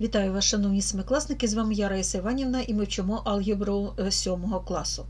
Вітаю вас, шановні семикласники! З вами я Раїса Іванівна і ми вчимо алгебру 7 класу.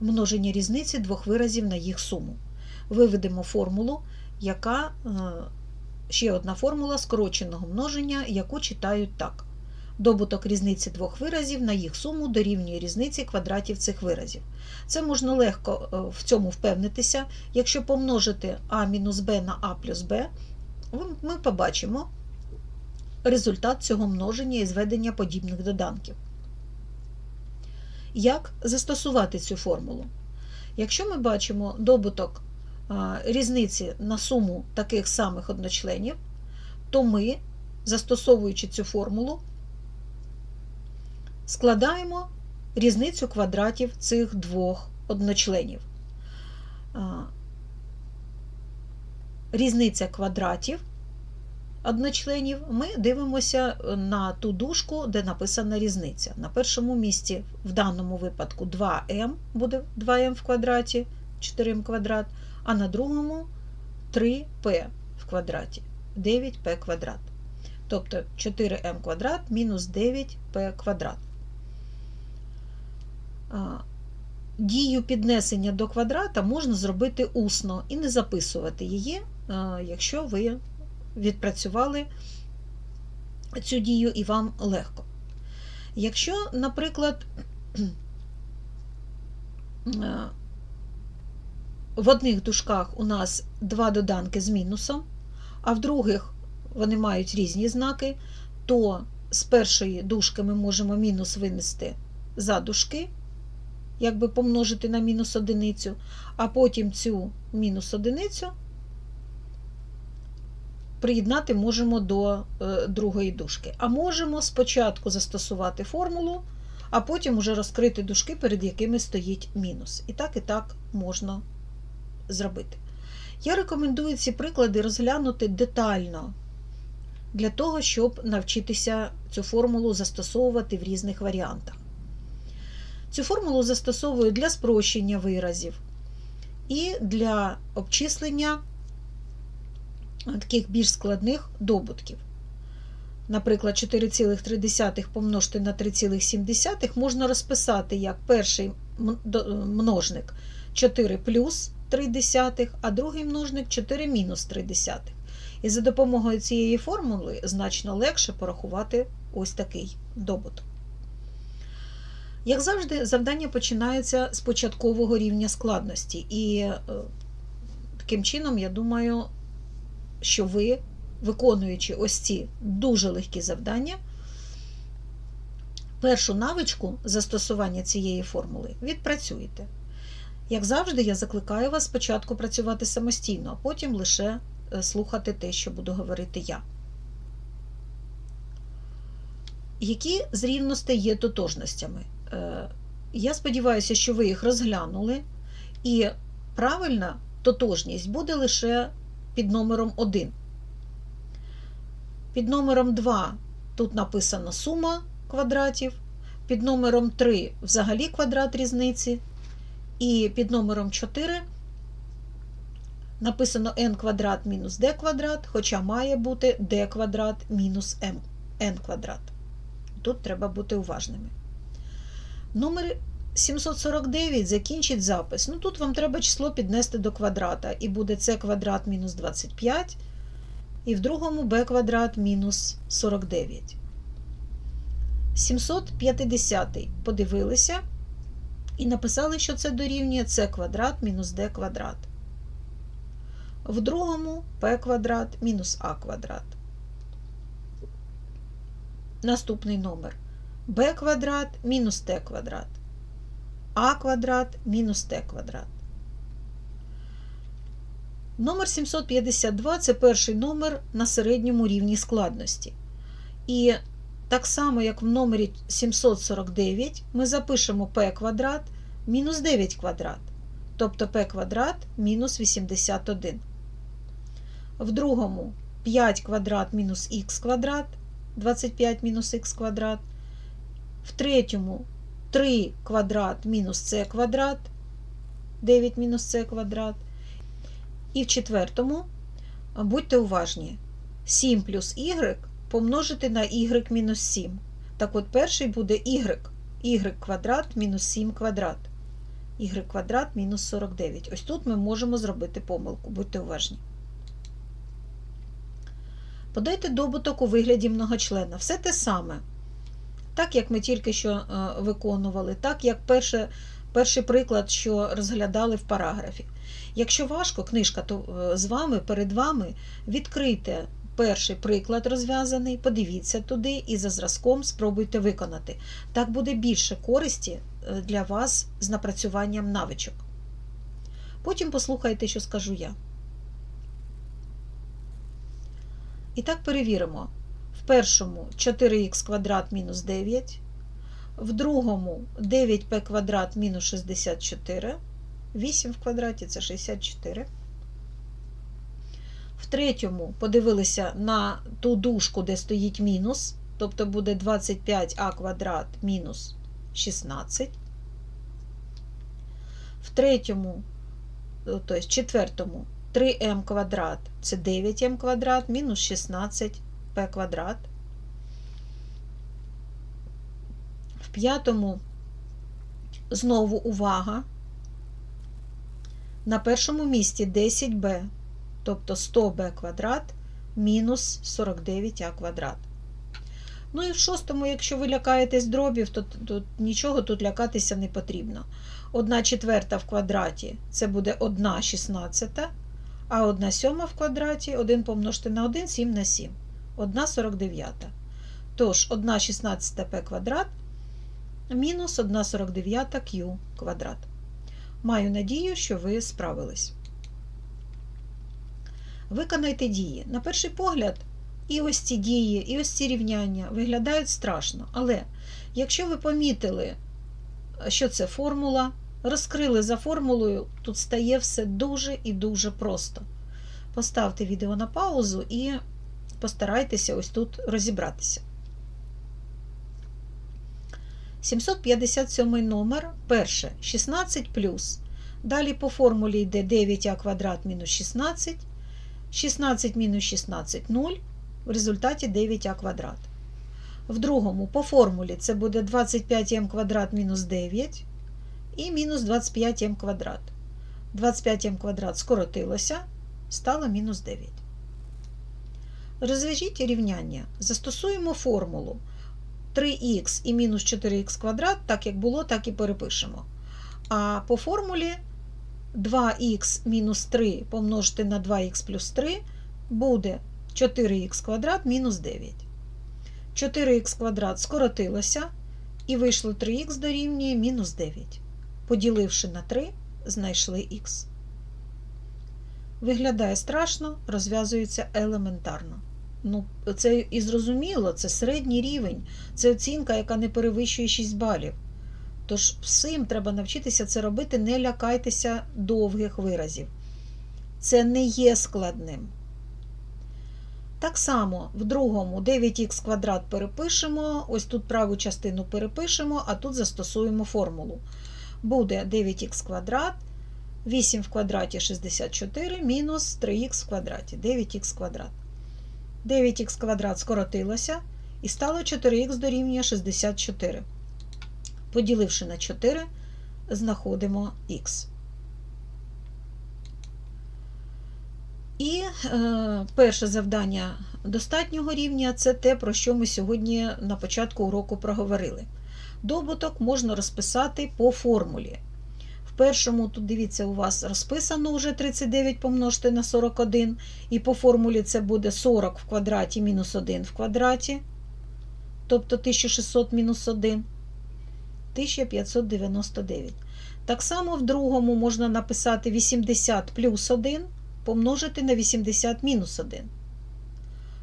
Множення різниці двох виразів на їх суму. Виведемо формулу, яка е, ще одна формула скороченого множення, яку читають так. Добуток різниці двох виразів на їх суму дорівнює різниці квадратів цих виразів. Це можна легко е, в цьому впевнитися. Якщо помножити а мінус b на а плюс b, ми побачимо результат цього множення і зведення подібних доданків. Як застосувати цю формулу? Якщо ми бачимо добуток різниці на суму таких самих одночленів, то ми, застосовуючи цю формулу, складаємо різницю квадратів цих двох одночленів. Різниця квадратів одночленів, ми дивимося на ту дужку, де написана різниця. На першому місці, в даному випадку, 2m буде 2m в квадраті, 4m квадрат, а на другому 3p в квадраті, 9p квадрат. Тобто 4m квадрат мінус 9p квадрат. Дію піднесення до квадрата можна зробити усно і не записувати її, якщо ви відпрацювали цю дію і вам легко. Якщо, наприклад, в одних дужках у нас два доданки з мінусом, а в других вони мають різні знаки, то з першої дужки ми можемо мінус винести за дужки, якби помножити на мінус одиницю, а потім цю мінус одиницю приєднати можемо до е, другої дужки. А можемо спочатку застосувати формулу, а потім уже розкрити дужки, перед якими стоїть мінус. І так, і так можна зробити. Я рекомендую ці приклади розглянути детально для того, щоб навчитися цю формулу застосовувати в різних варіантах. Цю формулу застосовую для спрощення виразів і для обчислення таких більш складних добутків. Наприклад, 4,3 помножити на 3,7 можна розписати як перший множник 4 плюс 3, а другий множник 4 мінус 3. І за допомогою цієї формули значно легше порахувати ось такий добуток. Як завжди, завдання починається з початкового рівня складності. І е, таким чином, я думаю, що ви, виконуючи ось ці дуже легкі завдання, першу навичку застосування цієї формули відпрацюєте. Як завжди, я закликаю вас спочатку працювати самостійно, а потім лише е, слухати те, що буду говорити я. Які з рівностей є тотожностями? Е, я сподіваюся, що ви їх розглянули, і правильна тотожність буде лише під номером 1. Під номером 2 тут написана сума квадратів, під номером 3 взагалі квадрат різниці, і під номером 4 написано n квадрат мінус d квадрат, хоча має бути d квадрат мінус n квадрат. Тут треба бути уважними. Номер 749 закінчить запис. Ну тут вам треба число піднести до квадрата, і буде c квадрат мінус 25, і в другому b квадрат мінус 49. 750 подивилися і написали, що це дорівнює c квадрат мінус d квадрат. В другому p квадрат мінус а квадрат. Наступний номер b квадрат мінус t квадрат а квадрат мінус т квадрат. Номер 752 це перший номер на середньому рівні складності. І так само, як в номері 749, ми запишемо p квадрат мінус 9 квадрат, тобто p квадрат мінус 81. В другому 5 квадрат мінус х квадрат, 25 мінус х квадрат. В третьому 3 квадрат мінус С квадрат, 9 мінус С квадрат. І в четвертому, будьте уважні, 7 плюс y помножити на y мінус 7. Так от перший буде y, y квадрат мінус 7 квадрат. y квадрат мінус 49. Ось тут ми можемо зробити помилку, будьте уважні. Подайте добуток у вигляді многочлена. Все те саме. Так, як ми тільки що е, виконували, так як перше, перший приклад, що розглядали в параграфі. Якщо важко, книжка то е, з вами, перед вами, відкрийте перший приклад розв'язаний, подивіться туди і за зразком спробуйте виконати. Так буде більше користі е, для вас з напрацюванням навичок. Потім послухайте, що скажу я. І так перевіримо. Першому 4х квадрат мінус 9, в другому 9p квадрат мінус 64, 8 в квадраті це 64. В третьому подивилися на ту дужку, де стоїть мінус, тобто буде 25а квадрат мінус 16. В третьому, тобто четвертому, 3m квадрат це 9m квадрат мінус 16p квадрат. В п'ятому знову увага. На першому місці 10b, тобто 100b квадрат мінус 49а квадрат. Ну і в шостому, якщо ви лякаєтесь дробів, то, то нічого тут лякатися не потрібно. 1 четверта в квадраті це буде 1 шістнадцята, а 1 сьома в квадраті 1 помножити на 1 7 на 7. 1 49. Тож 1 16 p квадрат мінус 1 49 q квадрат. Маю надію, що ви справились. Виконайте дії. На перший погляд, і ось ці дії, і ось ці рівняння виглядають страшно. Але якщо ви помітили, що це формула, розкрили за формулою, тут стає все дуже і дуже просто. Поставте відео на паузу і постарайтеся ось тут розібратися. 757 номер. Перше 16 плюс. Далі по формулі йде 9а квадрат мінус 16. 16 мінус 16 0. В результаті 9а квадрат. В другому по формулі це буде 25м квадрат мінус 9 і мінус 25м квадрат. 25м квадрат скоротилося, стало мінус 9. Розв'яжіть рівняння. Застосуємо формулу 3х і мінус 4х квадрат, так як було, так і перепишемо. А по формулі 2х мінус 3 помножити на 2х плюс 3 буде 4х квадрат мінус 9. 4х квадрат скоротилося і вийшло 3х дорівнює мінус 9. Поділивши на 3, знайшли х. Виглядає страшно, розв'язується елементарно. Ну, Це і зрозуміло, це середній рівень, це оцінка, яка не перевищує 6 балів. Тож всім треба навчитися це робити, не лякайтеся довгих виразів. Це не є складним. Так само в другому 9х квадрат перепишемо, ось тут праву частину перепишемо, а тут застосуємо формулу. Буде 9х квадрат, 8 в квадраті 64 мінус 3х в квадраті, 9х квадрат. 9х квадрат скоротилося і стало 4х дорівнює 64. Поділивши на 4, знаходимо х. І е, перше завдання достатнього рівня це те, про що ми сьогодні на початку уроку проговорили. Добуток можна розписати по формулі. Першому, тут дивіться, у вас розписано вже 39 помножити на 41, і по формулі це буде 40 в квадраті мінус 1 в квадраті, тобто 1600 мінус 1, 1599. Так само в другому можна написати 80 плюс 1 помножити на 80 мінус 1.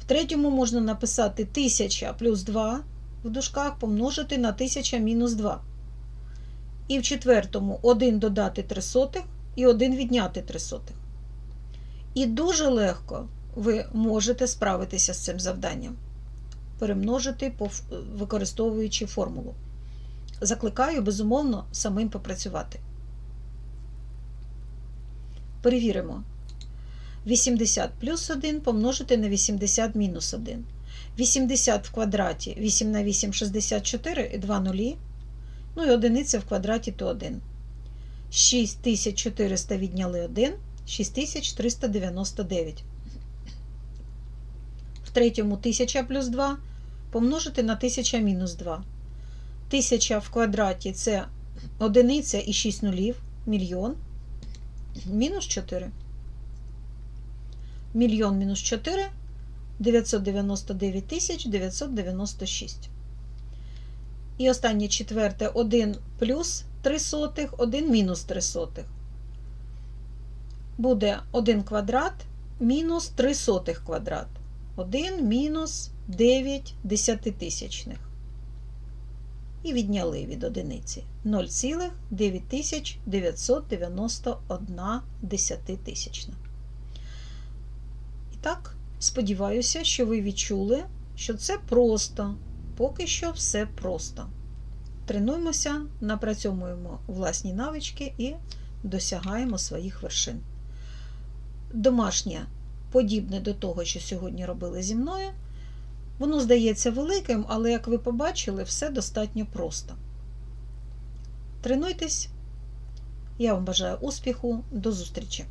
В третьому можна написати 1000 плюс 2 в дужках помножити на 1000 мінус 2. І в четвертому 1 додати 3 сотих і 1 відняти 3 сотих. І дуже легко ви можете справитися з цим завданням. Перемножити, використовуючи формулу. Закликаю, безумовно, самим попрацювати. Перевіримо. 80 плюс 1 помножити на 80 мінус 1. 80 в квадраті 8 на 8 64 і 2 нулі. Ну і одиниця в квадраті то 1. 6400 відняли 1, 6399. В третьому 1000 плюс 2 помножити на 1000 мінус 2. 1000 в квадраті це одиниця і 6 нулів, мільйон, мінус 4. Мільйон мінус 4 999 996. І останнє четверте 1 плюс 3 сотих, 1 мінус 3 сотих. Буде 1 квадрат мінус 3 сотих квадрат. 1 мінус 9 десятитисячних. І відняли від одиниці 0,9991 десятитисячна. І так, сподіваюся, що ви відчули, що це просто. Поки що все просто. Тренуємося, напрацьовуємо власні навички і досягаємо своїх вершин. Домашнє подібне до того, що сьогодні робили зі мною. Воно здається великим, але, як ви побачили, все достатньо просто. Тренуйтесь. Я вам бажаю успіху. До зустрічі!